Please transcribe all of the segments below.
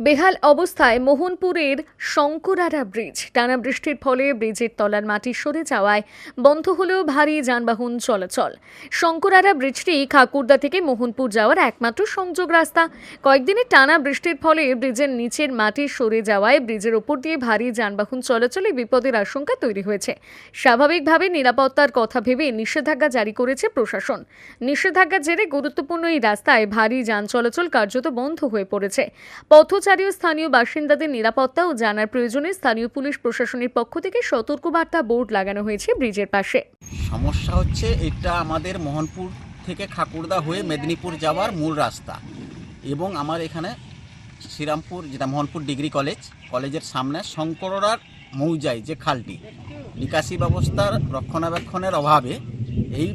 বেহাল অবস্থায় মোহনপুরের শঙ্করারা ব্রিজ। টানা বৃষ্টির ফলে ব্রিজের তলার মাটি সরে যাওয়ায় বন্ধ হলেও ভারী যানবাহন চলাচল। শঙ্করারা ব্রিজটি খাকুরদা থেকে মোহনপুর যাওয়ার একমাত্র সংযোগ রাস্তা। কয়েকদিনের টানা বৃষ্টির ফলে ব্রিজের নিচের মাটি সরে যাওয়ায় ব্রিজের ওপর দিয়ে ভারী যানবাহন চলাচলে বিপদের আশঙ্কা তৈরি হয়েছে। স্বাভাবিকভাবে নিরাপত্তার কথা ভেবে নিষেধাজ্ঞা জারি করেছে প্রশাসন। নিষেধাজ্ঞার জেরে গুরুত্বপূর্ণ এই রাস্তায় ভারী যান চলাচল কার্যত বন্ধ হয়ে পড়েছে। পথচারী ও স্থানীয় বাসিন্দাদের নিরাপত্তা ও জানার প্রয়োজনে স্থানীয় পুলিশ প্রশাসনের পক্ষ থেকে সতর্কবার্তা বোর্ড লাগানো হয়েছে ব্রিজের পাশে। সমস্যা হচ্ছে এটা আমাদের মোহনপুর থেকে খাকুরদা হয়ে মেদিনীপুর যাওয়ার মূল রাস্তা এবং আমার এখানে শ্রীরামপুর, যেটা মোহনপুর ডিগ্রি কলেজ, কলেজের সামনে শঙ্করার মৌজাই, যে খালটি। নিকাশি ব্যবস্থার রক্ষণাবেক্ষণের অভাবে এই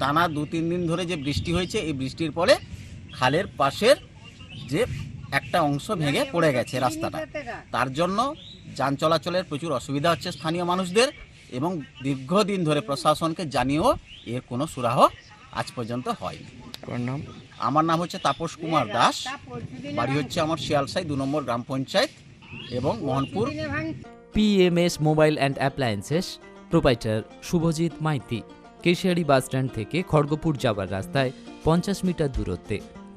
টানা দু তিন দিন ধরে যে বৃষ্টি হয়েছে, এই বৃষ্টির ফলে খালের পাশের যে একটা অংশ ভেঙে পড়ে গেছে রাস্তাটা। তার জন্য যান চলাচলের প্রচুর অসুবিধা হচ্ছে স্থানীয় মানুষদের এবং দীর্ঘদিন ধরে প্রশাসনকে জানিয়েও এর কোনো সুরাহ আজ পর্যন্ত হয়নি। নাম? আমার নাম হচ্ছে তাপস কুমার দাস। বাড়ি হচ্ছে আমার শিয়ালসাই দু নম্বর গ্রাম পঞ্চায়েত এবং Mohanpur. PMS mobile and appliances proprietor Subhajit Maiti Keshiary bus stand থেকে খড়গপুর যাওয়ার রাস্তায় পঞ্চাশ মিটার দূরত্বে।